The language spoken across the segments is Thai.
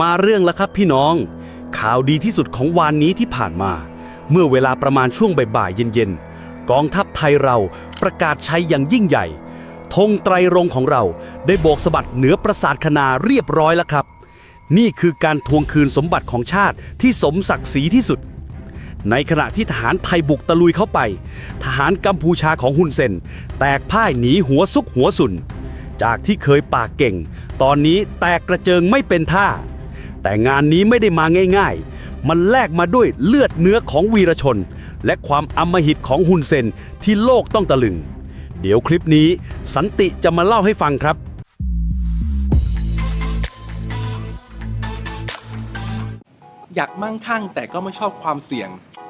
มาเรื่องแล้วครับพี่น้อง ข่าวดีที่สุดของวานนี้ที่ผ่านมา เมื่อเวลาประมาณช่วงบ่ายๆเย็นๆ กองทัพไทยเราประกาศใชัยอย่างยิ่งใหญ่ธงไตรรงของเราได้โบกสะบัดเหนือปราสาทคณาเรียบร้อยแล้วครับ นี่คือการทวงคืนสมบัติของชาติที่สมศักดิ์ศรีที่สุด ในขณะที่ทหารไทยบุกตะลุยเข้าไป ทหารกัมพูชาของฮุนเซน แตกพ่ายหนีหัวซุกหัวสุน จากที่เคยปากเก่ง ตอนนี้แตกกระเจิงไม่เป็นท่า แต่งานนี้ไม่ได้มาง่าย ๆ มันแลกมาด้วยเลือดเนื้อของวีรชน และความอำมหิตของฮุนเซนที่โลกต้องตะลึง เดี๋ยวคลิปนี้สันติจะมาเล่าให้ฟังครับอยากมั่งคั่งแต่ก็ไม่ชอบความเสี่ยง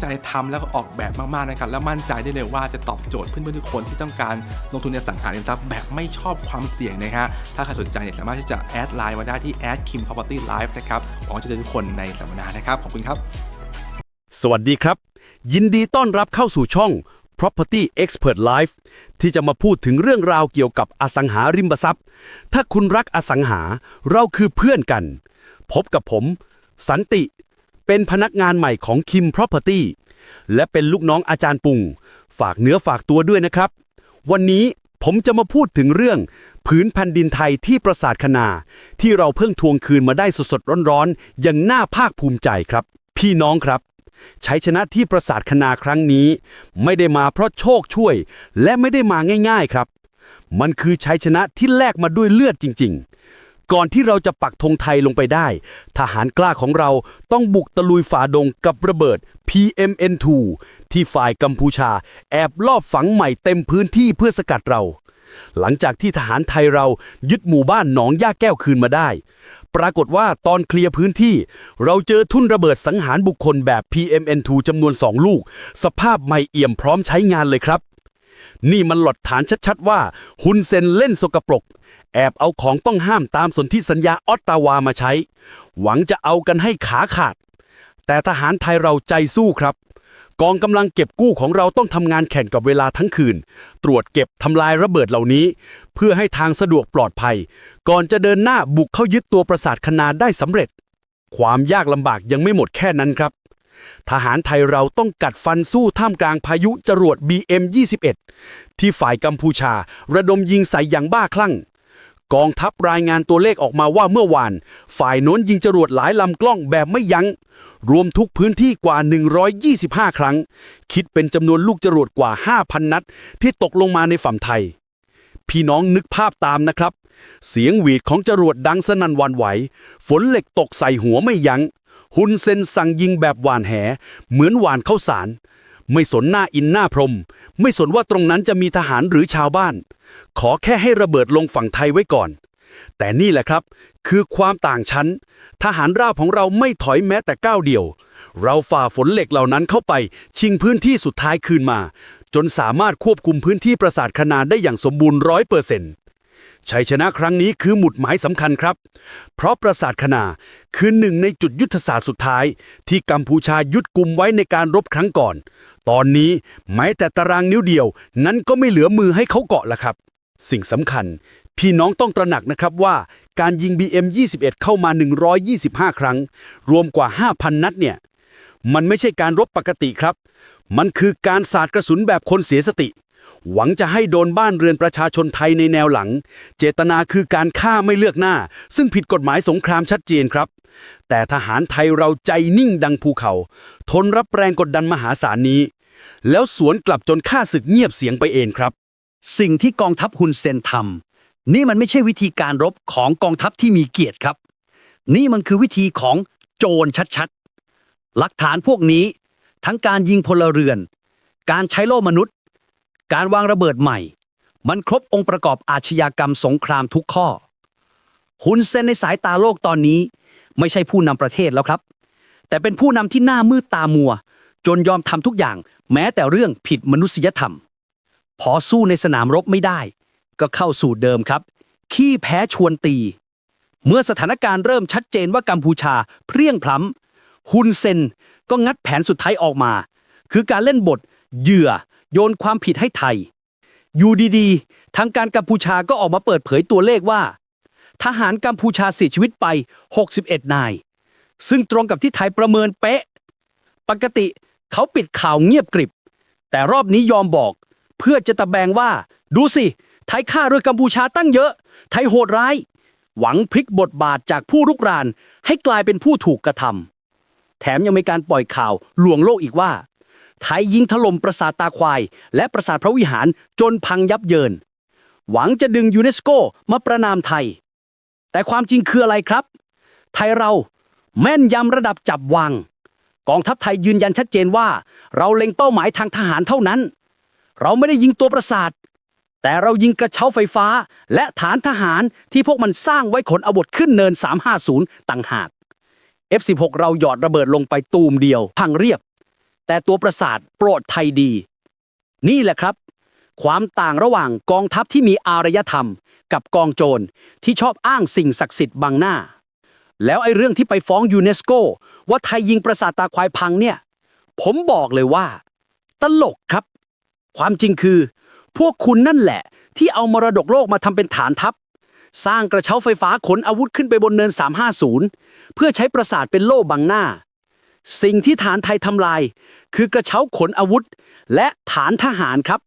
ใจทำแล้วก็ออกแบบมากๆนะครับ แล้วมั่นใจได้เลยว่าจะตอบโจทย์เพื่อนๆทุกคนที่ต้องการลงทุนในอสังหาริมทรัพย์แบบไม่ชอบความเสี่ยงนะฮะ ถ้าใครสนใจเนี่ยสามารถที่จะแอดไลน์มาได้ที่แอดคิม property life นะครับหวังว่าจะเจอทุกคนในสัมมนานะครับ ขอบคุณครับ สวัสดีครับ ยินดีต้อนรับเข้าสู่ช่อง Property Expert Life ที่จะมาพูดถึงเรื่องราวเกี่ยวกับอสังหาริมทรัพย์ ถ้าคุณรักอสังหาเราคือเพื่อนกัน พบกับผม สันติ เป็นพนักงานใหม่ของ Kim Property และเป็นลูกน้องอาจารย์ปุง ฝากเนื้อฝากตัวด้วยนะครับ วันนี้ผมจะมาพูดถึงเรื่องผืนแผ่นดินไทยที่ปราสาทคณา ที่เราเพิ่งทวงคืนมาได้สดๆร้อนๆ อย่างน่าภาคภูมิใจครับ พี่น้องครับชัยชนะที่ปราสาทคณาครั้งนี้ ไม่ได้มาเพราะโชคช่วย และไม่ได้มาง่าย ๆครับ มันคือชัยชนะที่แลกมาด้วยเลือดจริง ๆ ก่อนที่เราจะปักธงไทยลงไปได้ ทหารกล้าของเราต้องบุกตะลุยฝ่าดงกับระเบิด PMN2 ที่ฝ่ายกัมพูชา แอบลอบฝังใหม่เต็มพื้นที่เพื่อสกัดเรา หลังจากที่ทหารไทยเรายึดหมู่บ้านหนองย่าแก้วคืนมาได้ ปรากฏว่าตอนเคลียร์พื้นที่ เราเจอทุ่นระเบิดสังหารบุคคลแบบ PMN2 จำนวน2ลูก สภาพไม่เอี่ยมพร้อมใช้งานเลยครับ นี่มันหลักฐานชัดๆว่าฮุนเซนเล่นสกปรก แอบเอาของต้องห้ามตามสนธิสัญญาออตตาวามาใช้ หวังจะเอากันให้ขาขาด แต่ทหารไทยเราใจสู้ครับ กองกำลังเก็บกู้ของเราต้องทำงานแข่งกับเวลาทั้งคืน ตรวจเก็บทำลายระเบิดเหล่านี้ เพื่อให้ทางสะดวกปลอดภัย ก่อนจะเดินหน้าบุกเข้ายึดตัวปราสาทคณาได้สำเร็จ ความยากลำบากยังไม่หมดแค่นั้นครับ ทหารไทยเราต้องกัดฟันสู้ท่ามกลางพายุจรวด BM21 ที่ฝ่ายกัมพูชา ระดมยิงใส่อย่างบ้าคลั่ง กองทัพรายงานตัวเลขออกมาว่าเมื่อวาน ฝ่ายโน้นยิงจรวดหลายลำกล้องแบบไม่ยัง้ง รวมทุกพื้นที่กว่า 125 ครั้ง คิดเป็นจำนวนลูกจรวดกว่า 5,000 นัด ที่ตกลงมาในฝั่งไทย พี่น้องนึกภาพตามนะครับ เสียงหวีดของจรวดดังสนั่นวันไหว ฝนเหล็กตกใส่หัวไม่ยัง้ง ฮุนเซนสั่งยิงแบบหวานแห เหมือนหวานเข้าสาร ไม่สนหน้าอินหน้าพรม ไม่สนว่าตรงนั้นจะมีทหารหรือชาวบ้าน ขอแค่ให้ระเบิดลงฝั่งไทยไว้ก่อน แต่นี่แหละครับ คือความต่างชั้น ทหารราบของเราไม่ถอยแม้แต่ก้าวเดียว เราฝ่าฝนเหล็กเหล่านั้นเข้าไป ชิงพื้นที่สุดท้ายคืนมา จนสามารถควบคุมพื้นที่ปราสาทคณาได้อย่างสมบูรณ์ร้อยเปอร์เซ็นต์ ชัยชนะครั้งนี้คือหมุดหมายสำคัญครับ เพราะปราสาทคณาคือหนึ่งในจุดยุทธศาสตร์สุดท้าย ที่กัมพูชายึดกลุ่มไว้ในการรบครั้งก่อน ตอนนี้แม้แต่ตารางนิ้วเดียว นั้นก็ไม่เหลือมือให้เขาเกาะละครับ สิ่งสำคัญ พี่น้องต้องตระหนักนะครับว่าการยิง BM21 เข้ามา 125 ครั้ง รวมกว่า 5,000 นัดเนี่ย มันไม่ใช่การรบปกติครับ มันคือการสาดกระสุนแบบคนเสียสติ หวังจะให้โดนบ้านเรือนประชาชนไทยในแนวหลัง เจตนาคือการฆ่าไม่เลือกหน้า ซึ่งผิดกฎหมายสงครามชัดเจนครับ แต่ทหารไทยเราใจนิ่งดังภูเขา ทนรับแรงกดดันมหาศาลนี้ แล้วสวนกลับจนฆ่าศึกเงียบเสียงไปเองครับ สิ่งที่กองทัพฮุนเซนทำนี่มันไม่ใช่วิธีการรบของกองทัพที่มีเกียรติครับ นี่มันคือวิธีของโจรชัดๆหลักฐานพวกนี้ทั้งการยิงพลเรือน การใช้โล่มนุษย์ การวางระเบิดใหม่ มันครบองค์ประกอบอาชญากรรมสงครามทุกข้อ ฮุนเซนในสายตาโลกตอนนี้ ไม่ใช่ผู้นำประเทศแล้วครับ แต่เป็นผู้นำที่หน้ามืดตามัว จนยอมทำทุกอย่าง แม้แต่เรื่องผิดมนุษยธรรม พอสู้ในสนามรบไม่ได้ ก็เข้าสู่เดิมครับ ขี้แพ้ชวนตี เมื่อสถานการณ์เริ่มชัดเจนว่ากัมพูชาเพรียงพล้ำฮุนเซนก็งัดแผนสุดท้ายออกมา คือการเล่นบทเหยื่อ โยนความผิดให้ไทย อยู่ดีๆ ทางการกัมพูชาก็ออกมาเปิดเผยตัวเลขว่า ทหารกัมพูชาเสียชีวิตไป 61 นาย ซึ่งตรงกับที่ไทยประเมินเป๊ะ ปกติเขาปิดข่าวเงียบกริบ แต่รอบนี้ยอมบอก เพื่อจะตะแบงว่า ดูสิ ไทยฆ่าด้วยกัมพูชาตั้งเยอะ ไทยโหดร้าย หวังพลิกบทบาทจากผู้รุกรานให้กลายเป็นผู้ถูกกระทำแถมยังมีการปล่อยข่าวลวงโลกอีกว่า ไทยยิงถล่มปราสาทตาควาย และปราสาทพระวิหารจนพังยับเยิน หวังจะดึงยูเนสโกมาประนามไทย แต่ความจริงคืออะไรครับ ไทยเราแม่นยำระดับจับวางกองทัพไทยยืนยันชัดเจนว่า เราเล็งเป้าหมายทางทหารเท่านั้น เราไม่ได้ยิงตัวประสาท แต่เรายิงกระเช้าไฟฟ้า และฐานทหารที่พวกมันสร้างไว้ขนอาวุธขึ้นเนิน 350 ต่างหาก F16 เราหยอดระเบิดลงไปตูมเดียว พังเรียบ แต่ตัวประสาทโปรดไทยดี นี่แหละครับ ความต่างระหว่างกองทัพที่มีอารยธรรม กับกองโจรที่ชอบอ้างสิ่งศักดิ์สิทธิ์บังหน้า แล้วไอ้เรื่องที่ไปฟ้องยูเนสโก ว่าไทยยิงปราสาทตาควายพังเนี่ย ผมบอกเลยว่า ตลกครับ ความจริงคือ พวกคุณนั่นแหละ ที่เอามรดกโลกมาทำเป็นฐานทัพสร้างกระเช้าไฟฟ้าขนอาวุธขึ้นไปบนเนิน 350 เพื่อใช้ปราสาทเป็นโล่บังหน้า สิ่งที่ฐานไทยทำลาย คือกระเช้าขนอาวุธ และฐานทหารครับ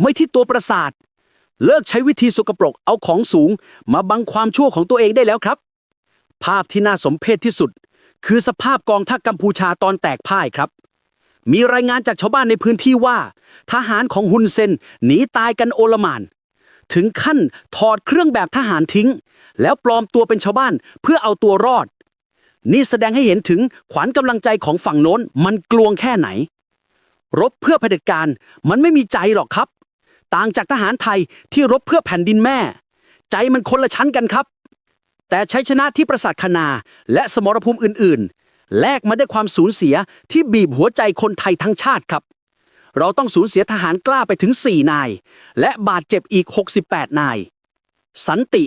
ไม่ที่ตัวปราสาท เลิกใช้วิธีสกปรกเอาของสูง มาบังความชั่วของตัวเองได้แล้วครับ ภาพที่น่าสมเพชที่สุด คือสภาพกองทัพกัมพูชาตอนแตกพ่ายครับ มีรายงานจากชาวบ้านในพื้นที่ว่า ทหารของฮุนเซนหนีตายกันโอลมานถึงขั้นถอดเครื่องแบบทหารทิ้ง แล้วปลอมตัวเป็นชาวบ้านเพื่อเอาตัวรอด นี่แสดงให้เห็นถึงขวัญกำลังใจของฝั่งโน้นมันกลวงแค่ไหน รบเพื่อเผด็จการมันไม่มีใจหรอกครับ ต่างจากทหารไทยที่รบเพื่อแผ่นดินแม่ ใจมันคนละชั้นกันครับ แต่ใชัยชนะที่ประสาทคณาและสมรภูมิอื่น ๆ แลกมาด้วยความสูญเสียที่บีบหัวใจคนไทยทั้งชาติครับ เราต้องสูญเสียทหารกล้าไปถึง 4 นาย และบาดเจ็บอีก 68 นาย สันติ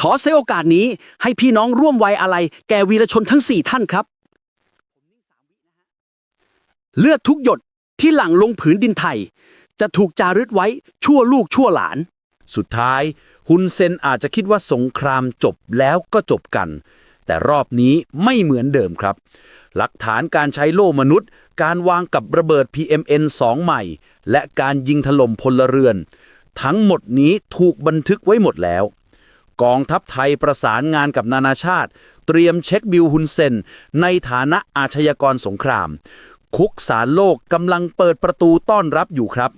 ขอใช้โอกาสนี้ให้พี่น้องร่วมไว้อะไร แก่วีรชนทั้ง 4 ท่านครับ เลือดทุกหยดที่หลั่งลงผืนดินไทย จะถูกจารึกไว้ชั่วลูกชั่วหลาน สุดท้ายฮุนเซนอาจจะคิดว่าสงครามจบแล้วก็จบกัน แต่รอบนี้ไม่เหมือนเดิมครับ หลักฐานการใช้โล่มนุษย์ การวางกับระเบิด PMN 2 ใหม่ และการยิงถล่มพลเรือน ทั้งหมดนี้ถูกบันทึกไว้หมดแล้ว กองทัพไทยประสานงานกับนานาชาติ เตรียมเช็คบิลฮุนเซน ในฐานะอาชญากรสงคราม คุกสารโลกกำลังเปิดประตูต้อนรับอยู่ครับ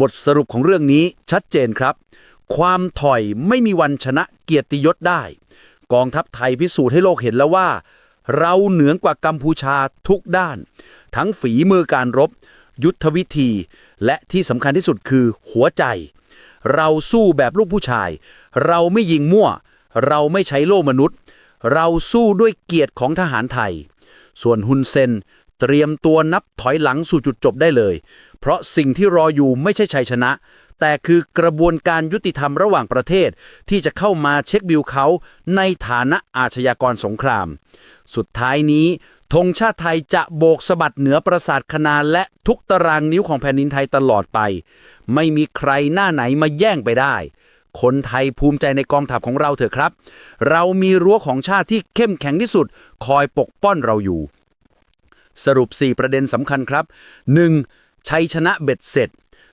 บทสรุปของเรื่องนี้ชัดเจนครับ ความถอยไม่มีวันชนะเกียรติยศได้ กองทัพไทยพิสูจน์ให้โลกเห็นแล้วว่า เราเหนือกว่ากัมพูชาทุกด้าน ทั้งฝีมือการรบ ยุทธวิธี และที่สำคัญที่สุดคือหัวใจ เราสู้แบบลูกผู้ชาย เราไม่ยิงมั่ว เราไม่ใช้โล่มนุษย์ เราสู้ด้วยเกียรติของทหารไทย ส่วนฮุนเซนเตรียมตัวนับถอยหลังสู่จุดจบได้เลย เพราะสิ่งที่รออยู่ไม่ใช่ชัยชนะ แต่คือกระบวนการยุติธรรมระหว่างประเทศ ที่จะเข้ามาเช็คบิลเขาในฐานะอาชญากรสงคราม สุดท้ายนี้ธงชาติไทยจะโบกสะบัดเหนือประสาทคณาและทุกตารางนิ้วของแผ่นดินไทยตลอดไป ไม่มีใครหน้าไหนมาแย่งไปได้ คนไทยภูมิใจในกองทัพของเราเถอะครับ เรามีรั้วของชาติที่เข้มแข็งที่สุด คอยปกป้อนเราอยู่ สรุป 4 ประเด็นสำคัญครับ 1. ชัยชนะเบ็ดเสร็จ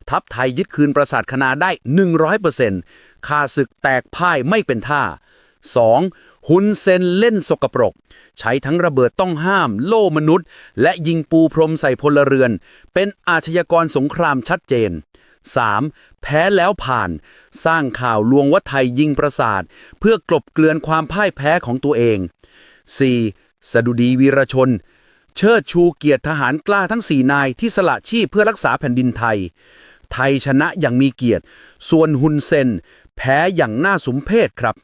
ทัพไทยยึดคืนปราสาทคณาได้ 100%ค่าศึกแตกพ่ายไม่เป็นท่า 2. ฮุนเซนเล่นสกปรก ใช้ทั้งระเบิดต้องห้าม โล่มนุษย์ และยิงปูพรมใส่พลเรือน เป็นอาชญากรสงครามชัดเจน 3. แพ้แล้วผ่าน สร้างข่าวลวงว่าไทยยิงประสาท เพื่อกลบเกลื่อนความพ่ายแพ้ของตัวเอง 4. สดุดีวีรชน เชิดชูเกียรติทหารกล้าทั้ง4นายที่สละชีพเพื่อรักษาแผ่นดินไทย ไทยชนะอย่างมีเกียรติ ส่วนฮุนเซน แพ้อย่างน่าสมเพชครับ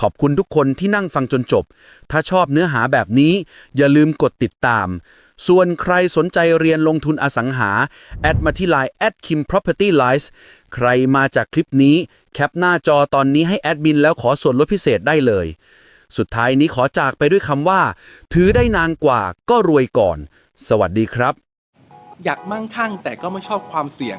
ขอบคุณทุกคนที่นั่งฟังจนจบ ถ้าชอบเนื้อหาแบบนี้ อย่าลืมกดติดตาม ส่วนใครสนใจเรียนลงทุนอสังหา แอดมาที่ไลน์ at kim property lies ใครมาจากคลิปนี้ แคปหน้าจอตอนนี้ให้แอดมินแล้วขอส่วนลดพิเศษได้เลย สุดท้ายนี้ขอจากไปด้วยคำว่า ถือได้นานกว่าก็รวยก่อน สวัสดีครับ อยากมั่งคั่งแต่ก็ไม่ชอบความเสี่ยง